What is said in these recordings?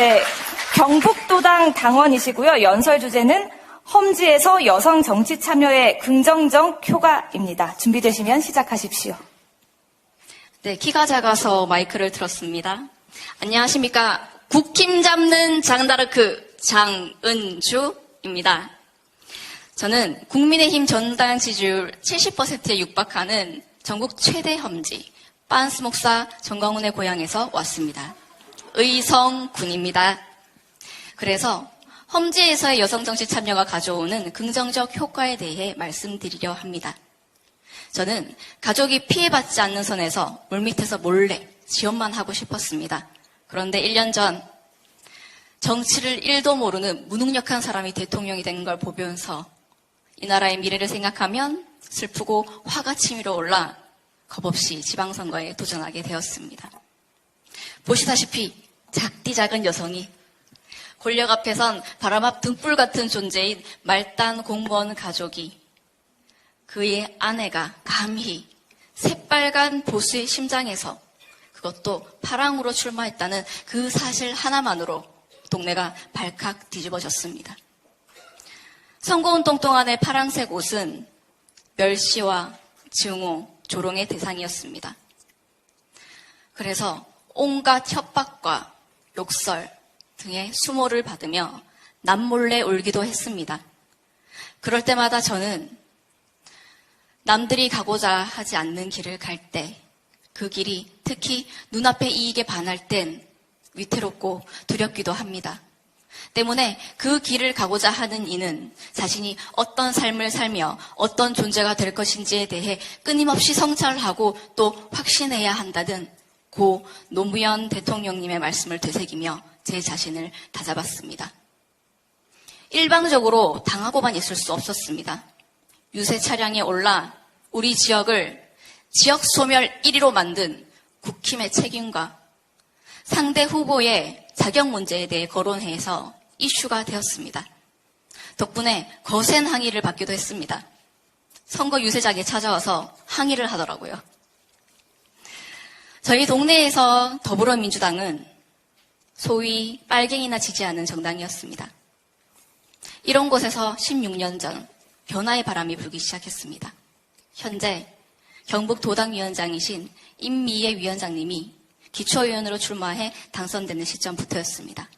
네, 경북도당 당원이시고요. 연설 주제는 험지에서 여성 정치 참여의 긍정적 효과입니다. 준비되시면 시작하십시오. 네, 키가 작아서 마이크를 들었습니다. 안녕하십니까. 국힘 잡는 장다르크 장은주입니다. 저는 국민의힘 전당 지지율 70%에 육박하는 전국 최대 험지 빤스 목사 정광훈의 고향에서 왔습니다. 의성군입니다. 그래서 험지에서의 여성 정치 참여가 가져오는 긍정적 효과에 대해 말씀드리려 합니다. 저는 가족이 피해받지 않는 선에서 물밑에서 몰래 지원만 하고 싶었습니다. 그런데 1년 전 정치를 1도 모르는 무능력한 사람이 대통령이 된 걸 보면서 이 나라의 미래를 생각하면 슬프고 화가 치밀어 올라 겁없이 지방선거에 도전하게 되었습니다. 보시다시피 작디 작은 여성이 권력 앞에선 바람 앞 등불 같은 존재인 말단 공무원 가족이 그의 아내가 감히 새빨간 보수의 심장에서 그것도 파랑으로 출마했다는 그 사실 하나만으로 동네가 발칵 뒤집어졌습니다. 선거운동 동안의 파랑색 옷은 멸시와 증오, 조롱의 대상이었습니다. 그래서 온갖 협박과 욕설 등의 수모를 받으며 남몰래 울기도 했습니다. 그럴 때마다 저는 남들이 가고자 하지 않는 길을 갈 때, 그 길이 특히 눈앞의 이익에 반할 땐 위태롭고 두렵기도 합니다. 때문에 그 길을 가고자 하는 이는 자신이 어떤 삶을 살며 어떤 존재가 될 것인지에 대해 끊임없이 성찰하고 또 확신해야 한다는 고 노무현 대통령님의 말씀을 되새기며 제 자신을 다잡았습니다. 일방적으로 당하고만 있을 수 없었습니다. 유세 차량에 올라 우리 지역을 지역 소멸 1위로 만든 국힘의 책임과 상대 후보의 자격 문제에 대해 거론해서 이슈가 되었습니다. 덕분에 거센 항의를 받기도 했습니다. 선거 유세장에 찾아와서 항의를 하더라고요. 저희 동네에서 더불어민주당은 소위 빨갱이나 지지하는 정당이었습니다. 이런 곳에서 16년 전 변화의 바람이 불기 시작했습니다. 현재 경북 도당위원장이신 임미애 위원장님이 기초의원으로 출마해 당선되는 시점부터였습니다.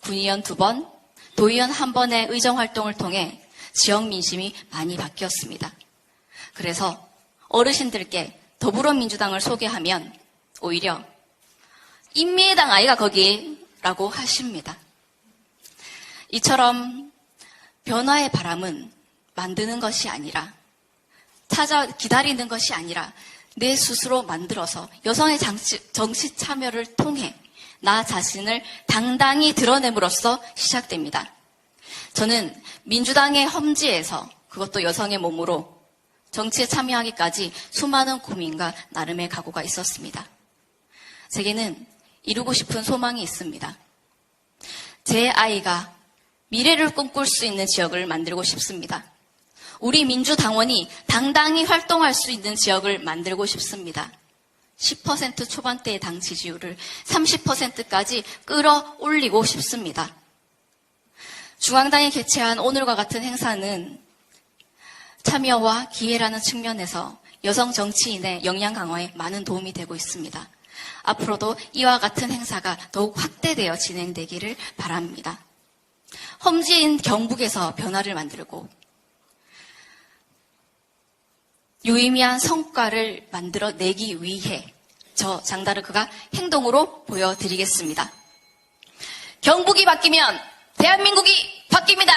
군의원 두 번, 도의원 한 번의 의정 활동을 통해 지역 민심이 많이 바뀌었습니다. 그래서 어르신들께 더불어민주당을 소개하면 오히려 인민당 아이가 거기라고 하십니다. 이처럼 변화의 바람은 만드는 것이 아니라 찾아 기다리는 것이 아니라 내 스스로 만들어서 여성의 정치, 정치 참여를 통해 나 자신을 당당히 드러냄으로써 시작됩니다. 저는 민주당의 험지에서 그것도 여성의 몸으로 정치에 참여하기까지 수많은 고민과 나름의 각오가 있었습니다. 제게는 이루고 싶은 소망이 있습니다. 제 아이가 미래를 꿈꿀 수 있는 지역을 만들고 싶습니다. 우리 민주당원이 당당히 활동할 수 있는 지역을 만들고 싶습니다. 10% 초반대의 당 지지율을 30%까지 끌어올리고 싶습니다. 중앙당이 개최한 오늘과 같은 행사는 참여와 기회라는 측면에서 여성 정치인의 역량 강화에 많은 도움이 되고 있습니다. 앞으로도 이와 같은 행사가 더욱 확대되어 진행되기를 바랍니다. 험지인 경북에서 변화를 만들고 유의미한 성과를 만들어 내기 위해 저 장다르크가 행동으로 보여드리겠습니다. 경북이 바뀌면 대한민국이 바뀝니다.